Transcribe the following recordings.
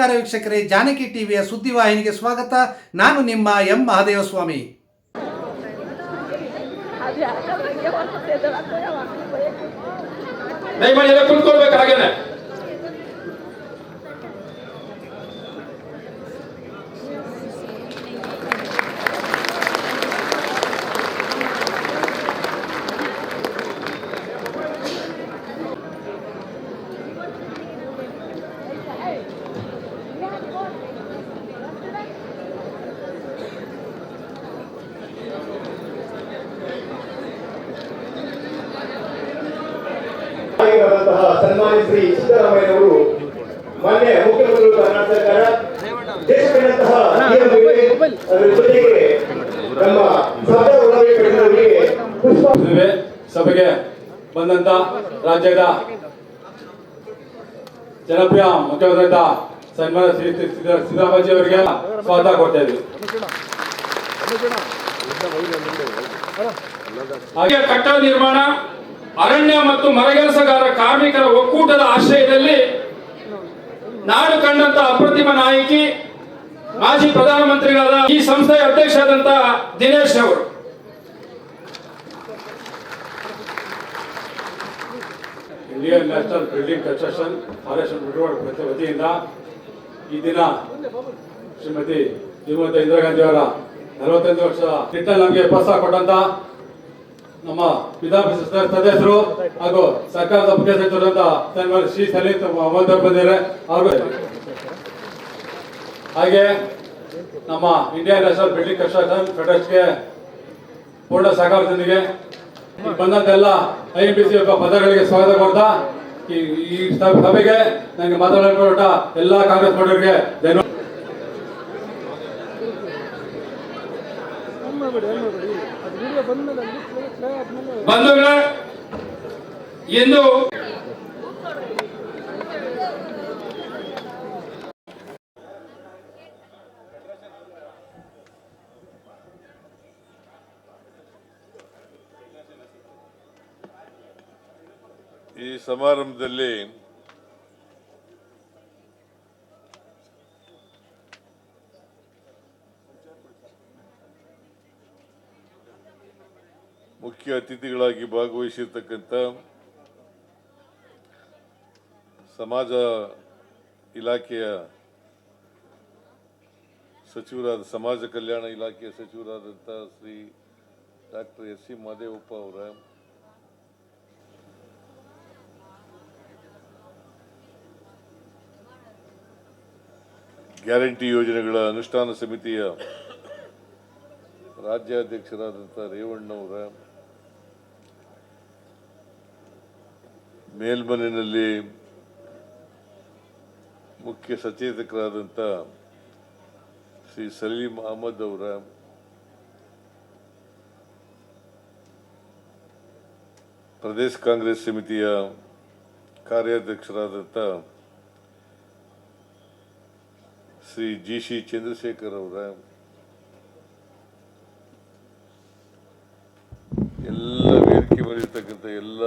ನಮಸ್ಕಾರ ವೀಕ್ಷಕರೇ ಜಾನಕಿ ಟಿವಿಯ ಸುದ್ದಿವಾಹಿನಿಗೆ ಸ್ವಾಗತ. ನಾನು ನಿಮ್ಮ ಎಂ ಮಹಾದೇವ ಸ್ವಾಮಿ ದಯಮಾಡಿ ಎಲ್ಲ ಕುತ್ಕೊಳ್ಬೇಕು ಹಾಗೇನೆ. ಸನ್ಮಾನ್ಯ ಶ್ರೀ ಸಿದ್ದರಾಮಯ್ಯನವರು ಮಾನ್ಯ ಮುಖ್ಯಮಂತ್ರಿಗಳು ಕರ್ನಾಟಕ ಸರ್ಕಾರ ದೇಶದಂತಹ ಅದರ ಜೊತೆಗೆ ನಮ್ಮ ಸರ್ದಾರ್ ಸಭೆಗೆ ಬಂದಂತ ರಾಜ್ಯದ ಜನಪ್ರಿಯ ಮುಖ್ಯಮಂತ್ರಿಯಾದ ಸನ್ಮಾನ ಶ್ರೀ ಸಿದ್ದ- ಸಿದ್ದರಾಮಯ್ಯ ಅವರಿಗೆ ಸ್ವಾಗತ ಕೊಡ್ತಾ ಇದ್ವಿ. ಹಾಗೆ ಕಟ್ಟಡ ನಿರ್ಮಾಣ ಅರಣ್ಯ ಮತ್ತು ಮರಗೆಲಸಗಾರ ಕಾರ್ಮಿಕರ ಒಕ್ಕೂಟದ ಆಶ್ರಯದಲ್ಲಿ ನಾಡು ಕಂಡಂತ ಅಪ್ರತಿಮ ನಾಯಕಿ, ಮಾಜಿ ಪ್ರಧಾನಮಂತ್ರಿಗಳಾದ ಈ ಸಂಸ್ಥೆಯ ಅಧ್ಯಕ್ಷರಾದಂತ ದಿನೇಶ್ ಅವರು. Indian national building construction forest ಬಿಡುಗಡೆ ಪ್ರತಿ ವತಿಯಿಂದ ಈ ದಿನ ಶ್ರೀಮತಿ ಶ್ರೀಮತಿ ಇಂದಿರಾ ಗಾಂಧಿ ಅವರ ನಲವತ್ತೈದು ವರ್ಷ ನಿಟ್ಟಲ್ಲಿ ನಮಗೆ ಪ್ರೋತ್ಸಾಹ ಕೊಟ್ಟಂತ ನಮ್ಮ ವಿಧಾನ ಪರಿಷತ್ ಸದಸ್ಯರು ಹಾಗೂ ಸರ್ಕಾರದ ಮುಖ್ಯ ಸಚಿವರಾದ ಸನ್ಮಾನ್ಯ ಶ್ರೀ ಸಲೀತ್ ಬಂದಿದ್ದಾರೆ. ಅವರು ಹಾಗೆ ನಮ್ಮ ಇಂಡಿಯನ್ ನ್ಯಾಷನಲ್ ಬಿಲ್ಡಿಂಗ್ ಕನ್ಸ್ಟ್ರಕ್ಷನ್ ಫೆಡರೇಷನ್ಗೆ ಪೂರ್ಣ ಸಹಕಾರದೊಂದಿಗೆ ಬಂದಂತೆಲ್ಲ ಐ ಎಂ ಪಿ ಸಿ ಪದಗಳಿಗೆ ಸ್ವಾಗತ ಕೊಡ್ತಾ, ಈ ಈ ಸಭ- ಸಭೆಗೆ ನನಗೆ ಮಾತನಾಡಿಕೊಟ್ಟ ಎಲ್ಲ ಕಾಂಗ್ರೆಸ್ ಮಂಡಳಿಗೆ ಧನ್ಯವಾದ. ಬಂಧುಗಳೇ ಇಂದು ಈ ಸಮಾರಂಭದಲ್ಲಿ ಮುಖ್ಯ ಅತಿಥಿಗಳಾಗಿ ಭಾಗವಹಿಸಿರ್ತಕ್ಕಂಥ ಸಮಾಜ ಇಲಾಖೆಯ ಸಚಿವರಾದ, ಸಮಾಜ ಕಲ್ಯಾಣ ಇಲಾಖೆಯ ಸಚಿವರಾದಂಥ Shri doctor S C Mahadevappa ಅವರ ಗ್ಯಾರಂಟಿ ಯೋಜನೆಗಳ ಅನುಷ್ಠಾನ ಸಮಿತಿಯ ರಾಜ್ಯಾಧ್ಯಕ್ಷರಾದಂಥ ರೇವಣ್ಣವರ ಮೇಲ್ಮನೆಯಲ್ಲಿ ಮುಖ್ಯ ಸಚೇತಕರಾದಂಥ ಶ್ರೀ ಸಲೀಂ ಅಹಮದ್ ಅವರ ಪ್ರದೇಶ ಕಾಂಗ್ರೆಸ್ ಸಮಿತಿಯ ಕಾರ್ಯಾಧ್ಯಕ್ಷರಾದಂಥ ಶ್ರೀ ಜಿ ಸಿ ಚಂದ್ರಶೇಖರ್ ಅವರ ಎಲ್ಲ ವೇದಿಕೆ ಮಾಡಿರ್ತಕ್ಕಂಥ ಎಲ್ಲ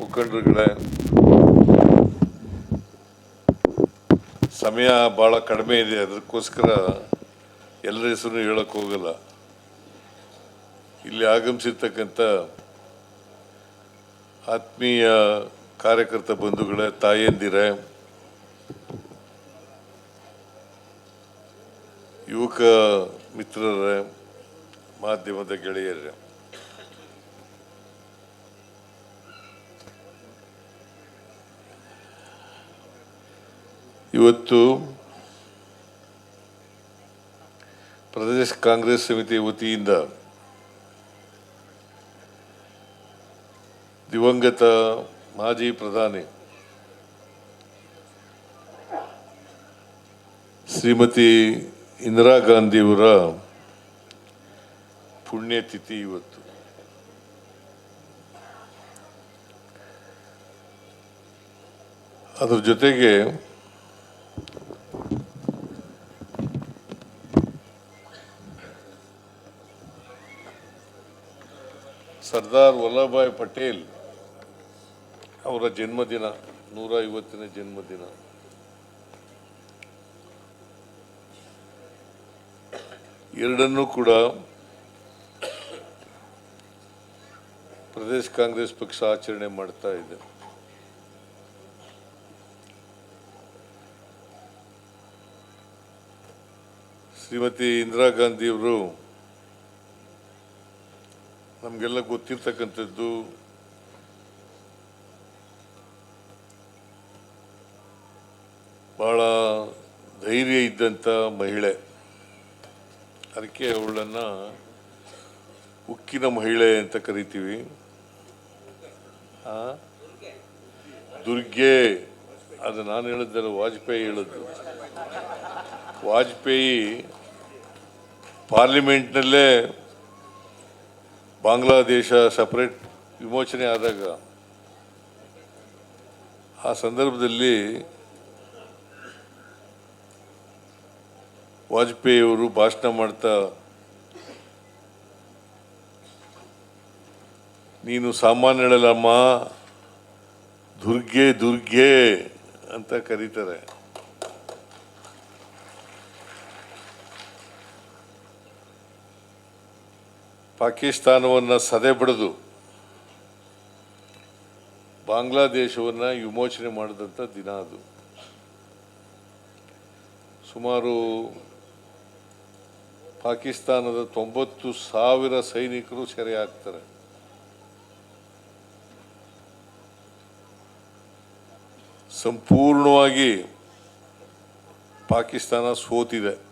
ಮುಖಂಡರುಗಳೇ, ಸಮಯ ಭಾಳ ಕಡಿಮೆ ಇದೆ. ಅದಕ್ಕೋಸ್ಕರ ಎಲ್ಲರ ಹೆಸರು ಹೇಳಕ್ಕೆ ಹೋಗಲ್ಲ. ಇಲ್ಲಿ ಆಗಮಿಸಿರ್ತಕ್ಕಂಥ ಆತ್ಮೀಯ ಕಾರ್ಯಕರ್ತ ಬಂಧುಗಳೇ, ತಾಯಂದಿರೇ, ಯುವಕ ಮಿತ್ರರೇ, ಮಾಧ್ಯಮದ ಗೆಳೆಯರೇ ಇವತ್ತು ಪ್ರದೇಶ ಕಾಂಗ್ರೆಸ್ ಸಮಿತಿ ವತಿಯಿಂದ ದಿವಂಗತ ಮಾಜಿ ಪ್ರಧಾನಿ ಶ್ರೀಮತಿ ಇಂದಿರಾ ಗಾಂಧಿಯವರ ಪುಣ್ಯತಿಥಿ ಇವತ್ತು. ಅದ್ರ ಜೊತೆಗೆ ಸರ್ದಾರ್ ವಲ್ಲಭಾಯ್ ಪಟೇಲ್ ಅವರ ಜನ್ಮದಿನ ನೂರ ಐವತ್ತನೇ ಜನ್ಮದಿನ. ಎರಡನ್ನೂ ಕೂಡ ಪ್ರದೇಶ ಕಾಂಗ್ರೆಸ್ ಪಕ್ಷ ಆಚರಣೆ ಮಾಡ್ತಾ ಇದೆ. ಶ್ರೀಮತಿ ಇಂದಿರಾ ಗಾಂಧಿಯವರು ನಮಗೆಲ್ಲ ಗೊತ್ತಿರ್ತಕ್ಕಂಥದ್ದು ಬಹಳ ಧೈರ್ಯ ಇದ್ದಂಥ ಮಹಿಳೆ. ಅದಕ್ಕೆ ಅವಳನ್ನು ಉಕ್ಕಿನ ಮಹಿಳೆ ಅಂತ ಕರಿತೀವಿ? ದುರ್ಗೆ. ಅದು ನಾನು ಹೇಳಿದ್ದಲ್ಲ ವಾಜಪೇಯಿ ಹೇಳಿದ್ದು ವಾಜಪೇಯಿ ಪಾರ್ಲಿಮೆಂಟ್ನಲ್ಲೇ ಬಾಂಗ್ಲಾದೇಶ ಸಪ್ರೇಟ್ ವಿಮೋಚನೆ ಆದಾಗ ಆ ಸಂದರ್ಭದಲ್ಲಿ ವಾಜಪೇಯಿಯವರು ಭಾಷಣ ಮಾಡ್ತಾ, ನೀನು ಸಾಮಾನ್ಯಳಲ್ಲಮ್ಮ ದುರ್ಗೆ ದುರ್ಗೆ ಅಂತ ಕರೀತಾರೆ. ಪಾಕಿಸ್ತಾನವನ್ನು ಸದೆಬಡಿದು ಬಾಂಗ್ಲಾದೇಶವನ್ನು ವಿಮೋಚನೆ ಮಾಡಿದಂಥ ದಿನ ಅದು. ಸುಮಾರು ಪಾಕಿಸ್ತಾನದ ತೊಂಬತ್ತು ಸಾವಿರ ಸೈನಿಕರು ಸೆರೆ ಆಗ್ತಾರೆ ಸಂಪೂರ್ಣವಾಗಿ ಪಾಕಿಸ್ತಾನ ಸೋತಿದೆ.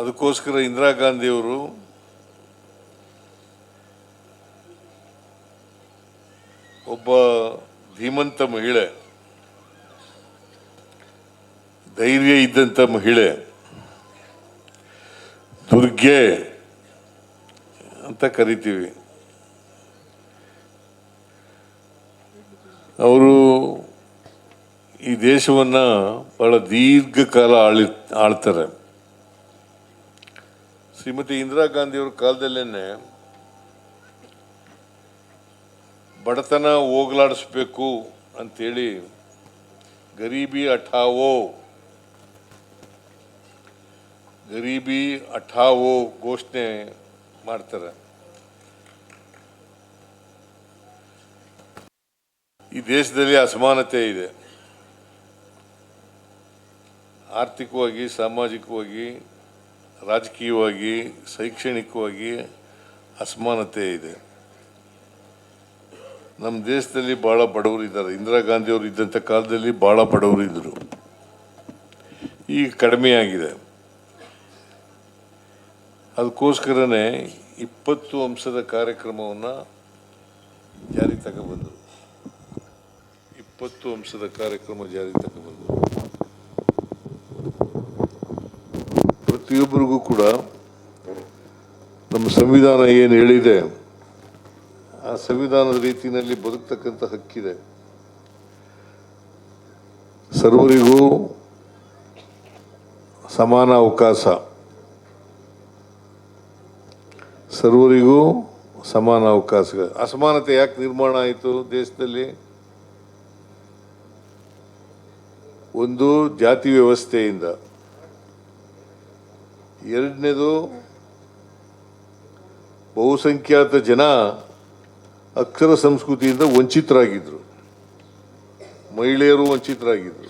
ಅದಕ್ಕೋಸ್ಕರ ಇಂದಿರಾ ಗಾಂಧಿಯವರು ಒಬ್ಬ ಧೀಮಂತ ಮಹಿಳೆ, ಧೈರ್ಯ ಇದ್ದಂಥ ಮಹಿಳೆ, ದುರ್ಗೆ ಅಂತ ಕರಿತೀವಿ. ಅವರು ಈ ದೇಶವನ್ನು ಬಹಳ ದೀರ್ಘಕಾಲ ಆಳಿ, ಆಳ್ತಾರೆ. ಶ್ರೀಮತಿ ಇಂದಿರಾ ಗಾಂಧಿಯವ್ರ ಕಾಲದಲ್ಲೇನೆ ಬಡತನ ಹೋಗಲಾಡಿಸ್ಬೇಕು ಅಂಥೇಳಿ ಗರೀಬಿ ಅಠಾವೋ ಗರೀಬಿ ಅಠಾವೋ ಘೋಷಣೆ ಮಾಡ್ತಾರೆ. ಈ ದೇಶದಲ್ಲಿ ಅಸಮಾನತೆ ಇದೆ. ಆರ್ಥಿಕವಾಗಿ, ಸಾಮಾಜಿಕವಾಗಿ ರಾಜಕೀಯವಾಗಿ, ಶೈಕ್ಷಣಿಕವಾಗಿ ಅಸಮಾನತೆ ಇದೆ. ನಮ್ಮ ದೇಶದಲ್ಲಿ ಭಾಳ ಬಡವರು ಇದ್ದಾರೆ. ಇಂದಿರಾ ಗಾಂಧಿಯವರು ಇದ್ದಂಥ ಕಾಲದಲ್ಲಿ ಭಾಳ ಬಡವರು ಇದ್ದರು ಈಗ ಕಡಿಮೆಯಾಗಿದೆ ಅದಕ್ಕೋಸ್ಕರನೇ ಇಪ್ಪತ್ತು ಅಂಶದ ಕಾರ್ಯಕ್ರಮವನ್ನು ಜಾರಿ ತಗೊಬಂದರು. ಇಪ್ಪತ್ತು ಅಂಶದ ಕಾರ್ಯಕ್ರಮ ಜಾರಿಗೆ ತಗೊಬಂದರು. ಪ್ರತಿಯೊಬ್ಬರಿಗೂ ಕೂಡ ನಮ್ಮ ಸಂವಿಧಾನ ಏನು ಹೇಳಿದೆ, ಆ ಸಂವಿಧಾನದ ರೀತಿಯಲ್ಲಿ ಬದುಕ್ತಕ್ಕಂಥ ಹಕ್ಕಿದೆ. ಸರ್ವರಿಗೂ ಸಮಾನ ಅವಕಾಶ. ಸರ್ವರಿಗೂ ಸಮಾನ ಅವಕಾಶ ಅಸಮಾನತೆ ಯಾಕೆ ನಿರ್ಮಾಣ ಆಯಿತು ದೇಶದಲ್ಲಿ? ಒಂದು ಜಾತಿ ವ್ಯವಸ್ಥೆಯಿಂದ. ಎರಡನೇದು, ಬಹುಸಂಖ್ಯಾತ ಜನ ಅಕ್ಷರ ಸಂಸ್ಕೃತಿಯಿಂದ ವಂಚಿತರಾಗಿದ್ದರು ಮಹಿಳೆಯರು ವಂಚಿತರಾಗಿದ್ದರು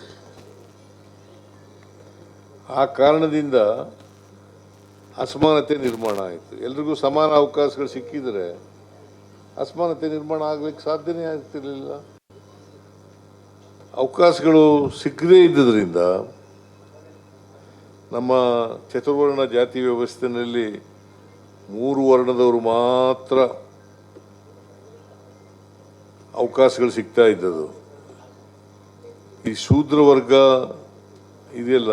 ಆ ಕಾರಣದಿಂದ ಅಸಮಾನತೆ ನಿರ್ಮಾಣ ಆಯಿತು. ಎಲ್ರಿಗೂ ಸಮಾನ ಅವಕಾಶಗಳು ಸಿಕ್ಕಿದರೆ ಅಸಮಾನತೆ ನಿರ್ಮಾಣ ಆಗಲಿಕ್ಕೆ ಸಾಧ್ಯನೇ ಆಗ್ತಿರಲಿಲ್ಲ. ಅವಕಾಶಗಳು ಸಿಕ್ಕದೇ ಇದ್ದದರಿಂದ ನಮ್ಮ ಚತುರ್ವರ್ಣ ಜಾತಿ ವ್ಯವಸ್ಥೆಯಲ್ಲಿ ಮೂರು ವರ್ಣದವರು ಮಾತ್ರ ಅವಕಾಶಗಳು ಸಿಗ್ತಾ ಇದ್ದದು ಈ ಶೂದ್ರ ವರ್ಗ ಇದೆಯಲ್ಲ,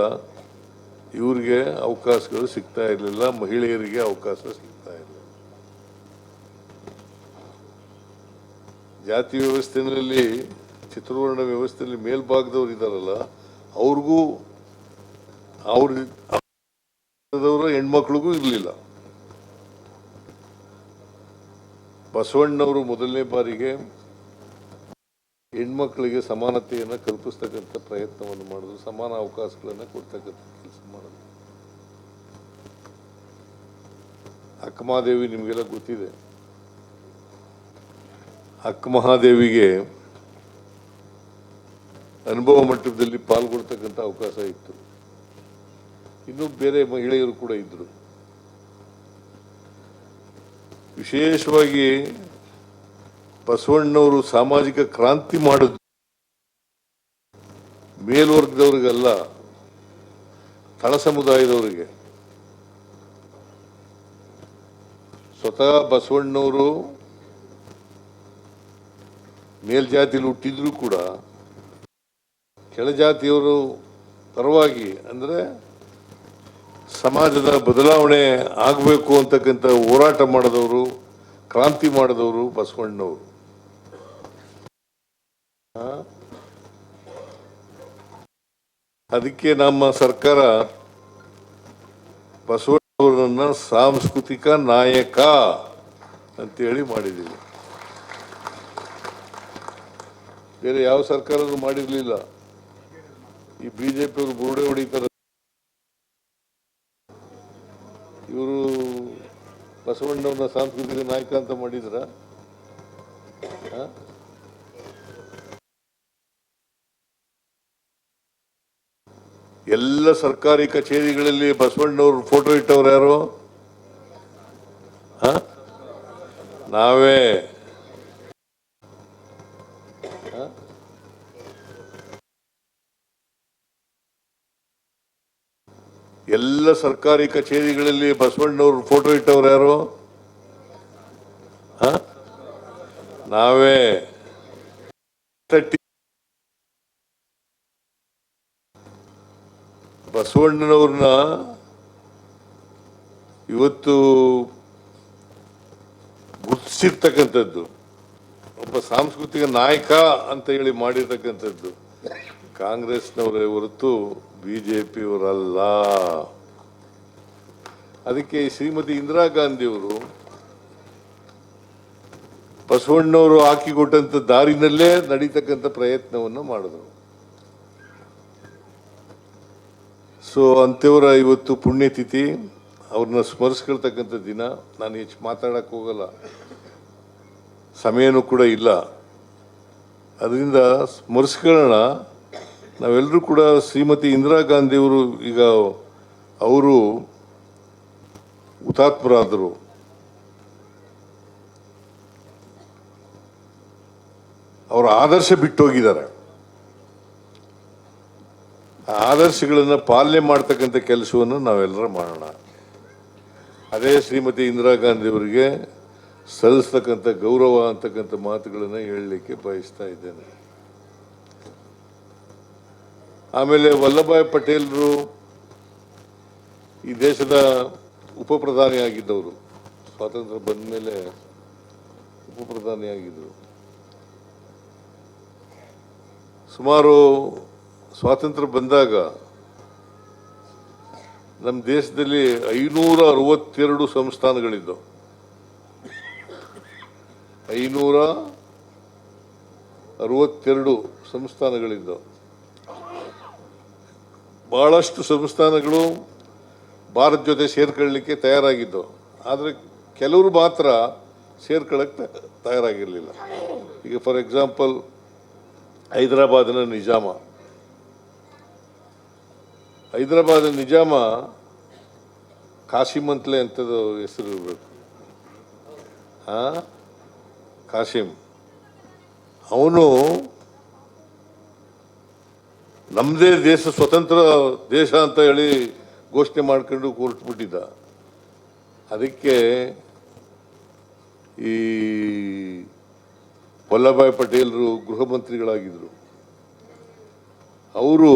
ಇವ್ರಿಗೆ ಅವಕಾಶಗಳು ಸಿಗ್ತಾ ಇರಲಿಲ್ಲ, ಮಹಿಳೆಯರಿಗೆ ಅವಕಾಶ ಸಿಗ್ತಾ ಇರಲಿಲ್ಲ. ಜಾತಿ ವ್ಯವಸ್ಥೆಯಲ್ಲಿ, ಚಿತ್ರವರ್ಣ ವ್ಯವಸ್ಥೆಯಲ್ಲಿ ಮೇಲ್ಭಾಗದವ್ರು ಇದ್ದಾರಲ್ಲ, ಅವ್ರಿಗೂ ಅವ್ರ ಹೆಣ್ಮಕ್ಳಿಗೂ ಇರಲಿಲ್ಲ. ಬಸವಣ್ಣವರು ಮೊದಲನೇ ಬಾರಿಗೆ ಹೆಣ್ಮಕ್ಳಿಗೆ ಸಮಾನತೆಯನ್ನು ಕಲ್ಪಿಸ್ತಕ್ಕಂಥ ಪ್ರಯತ್ನವನ್ನು ಮಾಡೋದು ಸಮಾನ ಅವಕಾಶಗಳನ್ನು ಕೊಡ್ತಕ್ಕಂಥ ಕೆಲಸ ಮಾಡೋದು ಅಕ್ಕಮಹಾದೇವಿ ನಿಮಗೆಲ್ಲ ಗೊತ್ತಿದೆ. ಅಕ್ಕಮಹಾದೇವಿಗೆ ಅನುಭವ ಮಟ್ಟದಲ್ಲಿ ಪಾಲ್ಗೊಳ್ತಕ್ಕಂಥ ಅವಕಾಶ ಇತ್ತು. ಇನ್ನೂ ಬೇರೆ ಮಹಿಳೆಯರು ಕೂಡ ಇದ್ದರು ವಿಶೇಷವಾಗಿ ಬಸವಣ್ಣವರು ಸಾಮಾಜಿಕ ಕ್ರಾಂತಿ ಮಾಡಿದ್ರು. ಮೇಲ್ವರ್ಗದವ್ರಿಗಲ್ಲ, ತಳ ಸಮುದಾಯದವರಿಗೆ. ಸ್ವತಃ ಬಸವಣ್ಣವರು ಮೇಲ್ಜಾತಿಲಿ ಹುಟ್ಟಿದ್ರು ಕೂಡ ಕೆಳಜಾತಿಯವರು ಪರವಾಗಿ ಅಂದರೆ ಸಮಾಜದ ಬದಲಾವಣೆ ಆಗಬೇಕು ಅಂತಕ್ಕಂಥ ಹೋರಾಟ ಮಾಡಿದವರು, ಕ್ರಾಂತಿ ಮಾಡಿದವರು ಬಸವಣ್ಣವರು? ಅದಕ್ಕೆ ನಮ್ಮ ಸರ್ಕಾರ ಬಸವಣ್ಣವರನ್ನ ಸಾಂಸ್ಕೃತಿಕ ನಾಯಕ ಅಂತೇಳಿ ಮಾಡಿದ್ದೀವಿ. ಬೇರೆ ಯಾವ ಸರ್ಕಾರನೂ ಮಾಡಿರಲಿಲ್ಲ. ಈ ಬಿಜೆಪಿಯವರು ಬುರುಡೆ ಹೊಡಿತಾರೆ. ಇವರು ಬಸವಣ್ಣವ್ರನ್ನ ಸಾಂಸ್ಕೃತಿಕ ನಾಯಕ ಅಂತ ಮಾಡಿದ್ರ? ಎಲ್ಲ ಸರ್ಕಾರಿ ಕಚೇರಿಗಳಲ್ಲಿ ಬಸವಣ್ಣವ್ರ ಫೋಟೋ ಇಟ್ಟವ್ರು ಯಾರು? ನಾವೇ. ಎಲ್ಲ ಸರ್ಕಾರಿ ಕಚೇರಿಗಳಲ್ಲಿ ಬಸವಣ್ಣವ್ರ ಫೋಟೋ ಇಟ್ಟವ್ರು ಯಾರು? ನಾವೇ. ಬಸವಣ್ಣನವ್ರನ್ನ ಇವತ್ತು ಗುರುತಿಸಿರ್ತಕ್ಕಂಥದ್ದು. ಒಬ್ಬ ಸಾಂಸ್ಕೃತಿಕ ನಾಯಕ ಅಂತ ಹೇಳಿ ಮಾಡಿರ್ತಕ್ಕಂಥದ್ದು. ಕಾಂಗ್ರೆಸ್ನವರೇ ಹೊರತು ಬಿಜೆಪಿಯವರಲ್ಲ. ಅದಕ್ಕೆ ಶ್ರೀಮತಿ ಇಂದಿರಾ ಗಾಂಧಿಯವರು ಬಸವಣ್ಣವರು ಹಾಕಿಕೊಟ್ಟಂತ ದಾರಿನಲ್ಲೇ ನಡೀತಕ್ಕಂಥ ಪ್ರಯತ್ನವನ್ನು ಮಾಡಿದ್ರು. ಸೊ ಅಂಥವರ ಇವತ್ತು ಪುಣ್ಯತಿಥಿ, ಅವ್ರನ್ನ ಸ್ಮರಿಸ್ಕೊಳ್ತಕ್ಕಂಥ ದಿನ, ನಾನು ಹೆಚ್ಚು ಮಾತಾಡಕ್ಕೆ ಹೋಗಲ್ಲ. ಸಮಯನೂ ಕೂಡ ಇಲ್ಲ. ಅದರಿಂದ ಸ್ಮರಿಸ್ಕೊಳ್ಳೋಣ. ನಾವೆಲ್ಲರೂ ಕೂಡ ಶ್ರೀಮತಿ ಇಂದಿರಾ ಗಾಂಧಿಯವರು ಈಗ ಅವರು ಹುತಾತ್ಮರಾದರು. ಅವರ ಆದರ್ಶ ಬಿಟ್ಟು ಹೋಗಿದ್ದಾರೆ ಆ ಆದರ್ಶಗಳನ್ನು ಪಾಲನೆ ಮಾಡ್ತಕ್ಕಂಥ ಕೆಲಸವನ್ನು ನಾವೆಲ್ಲರೂ ಮಾಡೋಣ. ಅದೇ ಶ್ರೀಮತಿ ಇಂದಿರಾ ಗಾಂಧಿಯವರಿಗೆ ಸಲ್ಲಿಸ್ತಕ್ಕಂಥ ಗೌರವ ಅಂತಕ್ಕಂಥ ಮಾತುಗಳನ್ನು ಹೇಳಲಿಕ್ಕೆ ಬಯಸ್ತಾ ಇದ್ದೇನೆ. ಆಮೇಲೆ ವಲ್ಲಭಾಯ್ ಪಟೇಲ್ರು ಈ ದೇಶದ ಉಪ ಪ್ರಧಾನಿಯಾಗಿದ್ದವರು ಸ್ವಾತಂತ್ರ್ಯ ಬಂದ ಮೇಲೆ ಉಪ ಪ್ರಧಾನಿಯಾಗಿದ್ದರು ಸುಮಾರು ಸ್ವಾತಂತ್ರ್ಯ ಬಂದಾಗ ನಮ್ಮ ದೇಶದಲ್ಲಿ ಐನೂರ ಅರವತ್ತೆರಡು ಸಂಸ್ಥಾನಗಳಿದ್ದವು. ಐನೂರ ಅರವತ್ತೆರಡು ಸಂಸ್ಥಾನಗಳಿದ್ದವು. ಬಹಳಷ್ಟು ಸಂಸ್ಥಾನಗಳು ಭಾರತ ಜೊತೆ ಸೇರ್ಕೊಳ್ಳಿಕ್ಕೆ ತಯಾರಾಗಿದ್ದವು. ಆದರೆ ಕೆಲವರು ಮಾತ್ರ ಸೇರ್ಕೊಳ್ಳೋಕ್ಕೆ ತಯಾರಾಗಿರಲಿಲ್ಲ. ಈಗ ಫಾರ್ ಎಕ್ಸಾಂಪಲ್ ಹೈದರಾಬಾದಿನ ನಿಜಾಮ. ಹೈದರಾಬಾದಿನ ನಿಜಾಮ ಕಾಸಿಮ್ ಅಂತಲೇ ಅಂಥದ್ದು ಹೆಸರು ಇರಬೇಕು. ಹಾಂ ಕಾಶಿಮ್ ಅವನು ನಮ್ಮದೇ ದೇಶ ಸ್ವತಂತ್ರ ದೇಶ ಅಂತ ಹೇಳಿ ಘೋಷಣೆ ಮಾಡ್ಕೊಂಡು ಕೊಟ್ಬಿಟ್ಟಿದ್ದ ಅದಕ್ಕೆ ಈ ವಲ್ಲಭಾಯ್ ಪಟೇಲರು ಗೃಹ ಮಂತ್ರಿಗಳಾಗಿದ್ದರು ಅವರು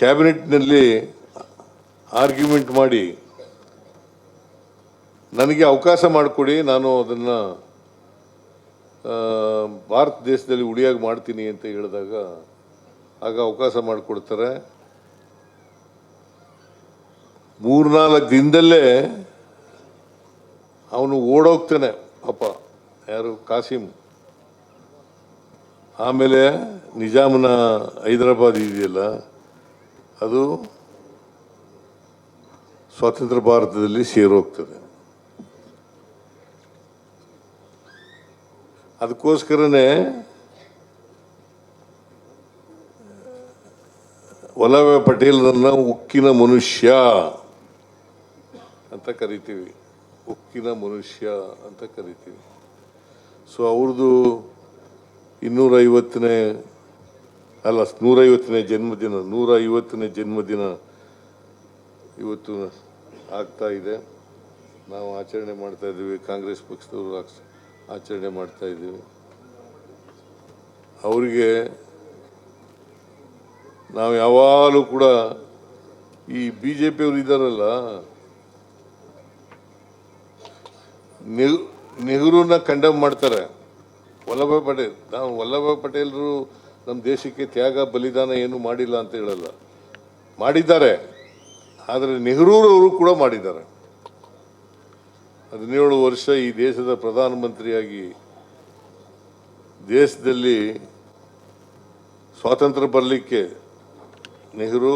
ಕ್ಯಾಬಿನೆಟ್ನಲ್ಲಿ ಆರ್ಗ್ಯುಮೆಂಟ್ ಮಾಡಿ, ನನಗೆ ಅವಕಾಶ ಮಾಡಿಕೊಡಿ, ನಾನು ಅದನ್ನು ಭಾರತ ದೇಶದಲ್ಲಿ ಉಳಿಯಾಗಿ ಮಾಡ್ತೀನಿ ಅಂತ ಹೇಳಿದಾಗ ಆಗ ಅವಕಾಶ ಮಾಡಿಕೊಡ್ತಾರೆ. ಮೂರ್ನಾಲ್ಕು ದಿನದಲ್ಲೇ ಅವನು ಓಡೋಗ್ತಾನೆ, ಪಾಪ, ಯಾರು ಕಾಸಿಮ್ ಆಮೇಲೆ ನಿಜಾಮನ ಹೈದರಾಬಾದ್ ಇದೆಯಲ್ಲ, ಅದು ಸ್ವಾತಂತ್ರ್ಯ ಭಾರತದಲ್ಲಿ ಸೇರೋಗ್ತದೆ. ಅದಕ್ಕೋಸ್ಕರನೇ ವಲ್ಲಭಾಯ್ ಪಟೇಲ್ರನ್ನ ಉಕ್ಕಿನ ಮನುಷ್ಯ ಅಂತ ಕರಿತೀವಿ. ಉಕ್ಕಿನ ಮನುಷ್ಯ ಅಂತ ಕರಿತೀವಿ. ಸೊ ಅವ್ರದ್ದು ಇನ್ನೂರೈವತ್ತನೇ, ಅಲ್ಲ, ನೂರೈವತ್ತನೇ ಜನ್ಮದಿನ ನೂರ ಐವತ್ತನೇ ಜನ್ಮದಿನ ಇವತ್ತು ಆಗ್ತಾ ಇದೆ. ನಾವು ಆಚರಣೆ ಮಾಡ್ತಾ ಇದ್ದೀವಿ, ಕಾಂಗ್ರೆಸ್ ಪಕ್ಷದವರು ಆಚ- ಆಚರಣೆ ಮಾಡ್ತಾ ಇದ್ದೀವಿ. ಅವರಿಗೆ ನಾವು ಯಾವಾಗಲೂ ಕೂಡ ಈ ಬಿ ಜೆ ಪಿಯವರು ಇದ್ದಾರಲ್ಲ ನೆಹ್, ನೆಹರೂನ ಕಂಡಮ್ ಮಾಡ್ತಾರೆ. ವಲ್ಲಭಾಯ್ ಪಟೇಲ್, ನಾವು ವಲ್ಲಭಾಯ್ ಪಟೇಲರು ನಮ್ಮ ದೇಶಕ್ಕೆ ತ್ಯಾಗ, ಬಲಿದಾನ ಏನು ಮಾಡಿಲ್ಲ ಅಂತ ಹೇಳಲ್ಲ. ಮಾಡಿದ್ದಾರೆ. ಆದರೆ ನೆಹರೂರವರು ಕೂಡ ಮಾಡಿದ್ದಾರೆ. ಹದಿನೇಳು ವರ್ಷ ಈ ದೇಶದ ಪ್ರಧಾನಮಂತ್ರಿಯಾಗಿ ದೇಶದಲ್ಲಿ ಸ್ವಾತಂತ್ರ್ಯ ಬರಲಿಕ್ಕೆ ನೆಹರು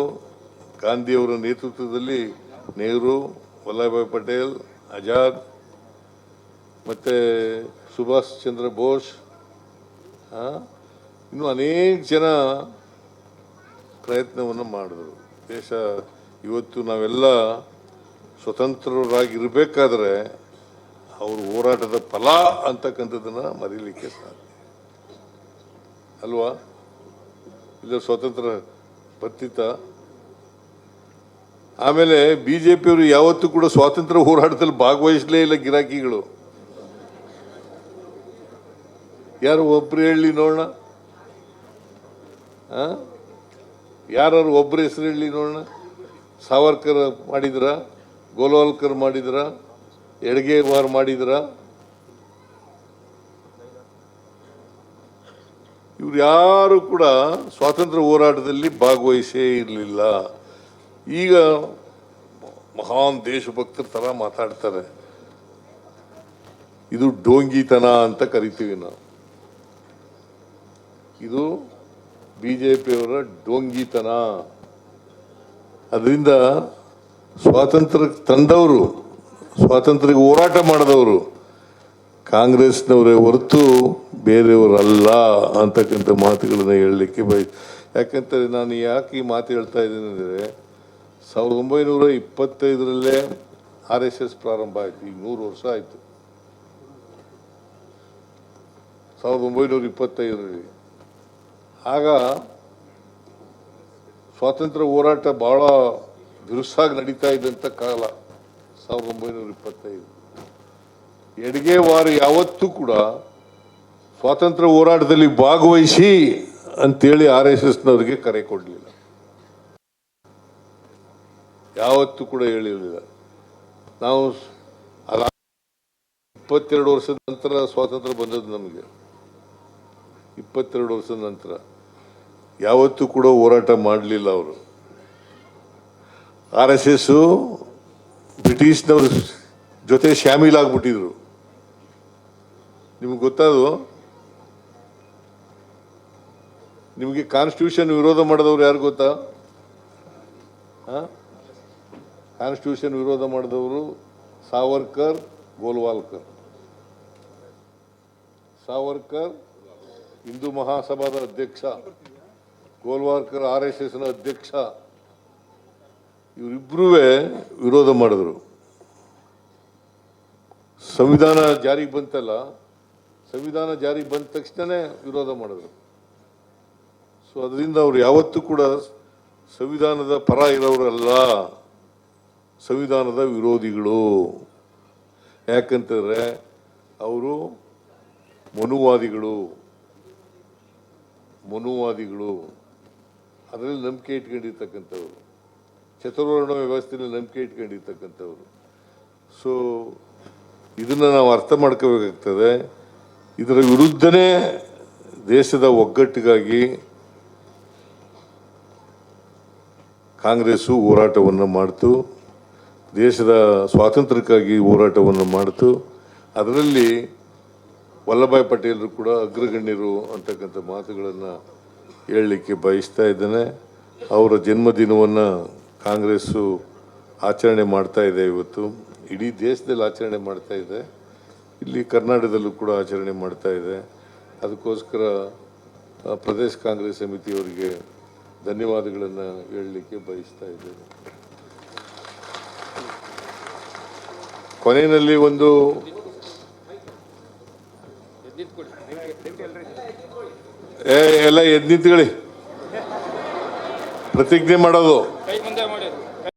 ಗಾಂಧಿಯವರ ನೇತೃತ್ವದಲ್ಲಿ ನೆಹರು ವಲ್ಲಭಾಯ್ ಪಟೇಲ್, ಆಜಾದ್ ಮತ್ತು ಸುಭಾಷ್ ಚಂದ್ರ ಬೋಸ್ ಇನ್ನೂ ಅನೇಕ ಜನ ಪ್ರಯತ್ನವನ್ನು ಮಾಡಿದರು. ದೇಶ ಇವತ್ತು ನಾವೆಲ್ಲ ಸ್ವತಂತ್ರರಾಗಿರಬೇಕಾದ್ರೆ ಅವ್ರ ಹೋರಾಟದ ಫಲ ಅಂತಕ್ಕಂಥದ್ದನ್ನು ಮರೀಲಿಕ್ಕೆ ಸಾಧ್ಯ. ಅಲ್ವಾ? ಇಲ್ಲ ಸ್ವತಂತ್ರ ಬರ್ತಿತ್ತ ಆಮೇಲೆ ಬಿ ಜೆ ಪಿಯವರು ಯಾವತ್ತೂ ಕೂಡ ಸ್ವಾತಂತ್ರ್ಯ ಹೋರಾಟದಲ್ಲಿ ಭಾಗವಹಿಸಲೇ ಇಲ್ಲ ಗಿರಾಕಿಗಳು. ಯಾರು ಒಬ್ರು ಹೇಳಿ ನೋಡೋಣ ಯಾರು ಒಬ್ಬರ ಹೆಸರು ಹೇಳಿ ನೋಡೋಣ ಸಾವರ್ಕರ್ ಮಾಡಿದ್ರ? ಗೋಲ್ವಾಲ್ಕರ್ ಮಾಡಿದ್ರ? ಎಡಗೇವಾರ್ ಮಾಡಿದ್ರ? ಇವ್ರು ಯಾರು ಕೂಡ ಸ್ವಾತಂತ್ರ್ಯ ಹೋರಾಟದಲ್ಲಿ ಭಾಗವಹಿಸೇ ಇರಲಿಲ್ಲ. ಈಗ ಮಹಾನ್ ದೇಶಭಕ್ತರ ಥರ ಮಾತಾಡ್ತಾರೆ. ಇದು ಡೋಂಗಿತನ ಅಂತ ಕರಿತೀವಿ ನಾವು. ಇದು ಬಿ ಜೆ ಪಿಯವರ ಡೋಂಗಿತನ. ಅದರಿಂದ ಸ್ವಾತಂತ್ರ್ಯ ತಂದವರು ಸ್ವಾತಂತ್ರ್ಯ ಹೋರಾಟ ಮಾಡಿದವರು ಕಾಂಗ್ರೆಸ್ನವರೇ ಹೊರತು ಬೇರೆಯವರಲ್ಲ ಅಂತಕ್ಕಂಥ ಮಾತುಗಳನ್ನು ಹೇಳಲಿಕ್ಕೆ ಬಯ, ಯಾಕೆಂತಂದರೆ ನಾನು ಯಾಕೆ ಈ ಮಾತು ಹೇಳ್ತಾ ಇದ್ದೀನಿ ಅಂದರೆ, ಸಾವಿರದ ಒಂಬೈನೂರ ಇಪ್ಪತ್ತೈದರಲ್ಲೇ ಆರ್ ಎಸ್ ಎಸ್ ಪ್ರಾರಂಭ ಆಯಿತು, ಈಗ ನೂರು ವರ್ಷ ಆಯಿತು. ಸಾವಿರದ ಒಂಬೈನೂರ ಇಪ್ಪತ್ತೈದರಲ್ಲಿ. ಆಗ ಸ್ವಾತಂತ್ರ್ಯ ಹೋರಾಟ ಭಾಳ ಬಿರುಸಾಗಿ ನಡೀತಾ ಇದ್ದಂಥ ಕಾಲ, ಸಾವಿರದ ಒಂಬೈನೂರ ಇಪ್ಪತ್ತೈದು. ಎಡಗೇವಾರು ಯಾವತ್ತೂ ಕೂಡ ಸ್ವಾತಂತ್ರ್ಯ ಹೋರಾಟದಲ್ಲಿ ಭಾಗವಹಿಸಿ ಅಂತೇಳಿ ಆರ್ ಎಸ್ ಎಸ್ನವರಿಗೆ ಕರೆ ಕೊಡಲಿಲ್ಲ. ಯಾವತ್ತೂ ಕೂಡ ಹೇಳಿರಲಿಲ್ಲ. ನಾವು ಅದ ಇಪ್ಪತ್ತೆರಡು ವರ್ಷದ ನಂತರ ಸ್ವಾತಂತ್ರ್ಯ ಬಂದದ್ದು ನಮಗೆ. ಇಪ್ಪತ್ತೆರಡು ವರ್ಷದ ನಂತರ. ಯಾವತ್ತೂ ಕೂಡ ಹೋರಾಟ ಮಾಡಲಿಲ್ಲ ಅವರು. ಆರ್ ಎಸ್ ಎಸ್ಸು ಬ್ರಿಟಿಷ್ನವ್ರ ಜೊತೆ ಶಾಮೀಲಾಗ್ಬಿಟ್ಟಿದ್ರು ನಿಮ್ಗೆ ಗೊತ್ತದು? ನಿಮಗೆ ಕಾನ್ಸ್ಟಿಟ್ಯೂಷನ್ ವಿರೋಧ ಮಾಡಿದವ್ರು ಯಾರು ಗೊತ್ತಾ? ಕಾನ್ಸ್ಟಿಟ್ಯೂಷನ್ ವಿರೋಧ ಮಾಡಿದವರು ಸಾವರ್ಕರ್, ಗೋಲ್ವಾಲ್ಕರ್. ಸಾವರ್ಕರ್ ಹಿಂದೂ ಮಹಾಸಭಾದ ಅಧ್ಯಕ್ಷ ಗೋಲ್ವಾರ್ಕರ್ ಆರ್ ಎಸ್ ಎಸ್ನ ಅಧ್ಯಕ್ಷ. ಇವರಿಬ್ಬರೂ ವಿರೋಧ ಮಾಡಿದ್ರು. ಸಂವಿಧಾನ ಜಾರಿಗೆ ಬಂತಲ್ಲ, ಸಂವಿಧಾನ ಜಾರಿಗೆ ಬಂದ ತಕ್ಷಣವೇ ವಿರೋಧ ಮಾಡಿದ್ರು. ಸೊ ಅದರಿಂದ ಅವರು ಯಾವತ್ತೂ ಕೂಡ ಸಂವಿಧಾನದ ಪರ ಇರೋರಲ್ಲ. ಸಂವಿಧಾನದ ವಿರೋಧಿಗಳು. ಯಾಕಂತಂದರೆ ಅವರು ಮನುವಾದಿಗಳು. ಮನುವಾದಿಗಳು. ಅದರಲ್ಲಿ ನಂಬಿಕೆ ಇಟ್ಕೊಂಡಿರ್ತಕ್ಕಂಥವ್ರು. ಚತುರ್ವರ್ಣ ವ್ಯವಸ್ಥೆಯಲ್ಲಿ ನಂಬಿಕೆ ಇಟ್ಕೊಂಡಿರ್ತಕ್ಕಂಥವ್ರು. ಸೊ ಇದನ್ನು ನಾವು ಅರ್ಥ ಮಾಡ್ಕೋಬೇಕಾಗ್ತದೆ. ಇದರ ವಿರುದ್ಧನೇ ದೇಶದ ಒಗ್ಗಟ್ಟಿಗಾಗಿ ಕಾಂಗ್ರೆಸ್ಸು ಹೋರಾಟವನ್ನು ಮಾಡ್ತು. ದೇಶದ ಸ್ವಾತಂತ್ರ್ಯಕ್ಕಾಗಿ ಹೋರಾಟವನ್ನು ಮಾಡ್ತು. ಅದರಲ್ಲಿ ವಲ್ಲಭಾಯ್ ಪಟೇಲರು ಕೂಡ ಅಗ್ರಗಣ್ಯರು ಅಂತಕ್ಕಂಥ ಮಾತುಗಳನ್ನು ಹೇಳಲಿಕ್ಕೆ ಬಯಸ್ತಾ ಇದ್ದೇನೆ. ಅವರ ಜನ್ಮದಿನವನ್ನು ಕಾಂಗ್ರೆಸ್ಸು ಆಚರಣೆ ಮಾಡ್ತಾ ಇದೆ ಇವತ್ತು. ಇಡೀ ದೇಶದಲ್ಲಿ ಆಚರಣೆ ಮಾಡ್ತಾ ಇದೆ. ಇಲ್ಲಿ ಕರ್ನಾಟಕದಲ್ಲೂ ಕೂಡ ಆಚರಣೆ ಮಾಡ್ತಾ ಇದೆ. ಅದಕ್ಕೋಸ್ಕರ ಪ್ರದೇಶ ಕಾಂಗ್ರೆಸ್ ಸಮಿತಿಯವರಿಗೆ ಧನ್ಯವಾದಗಳನ್ನು ಹೇಳಲಿಕ್ಕೆ ಬಯಸ್ತಾ ಇದ್ದೇನೆ. ಕೊನೆಯಲ್ಲಿ ಒಂದು ಎಲ್ಲ ಎದ್ದು ನಿಂತ್ಕೊಳ್ಳಿ. ಪ್ರತಿಜ್ಞೆ ಮಾಡೋದು.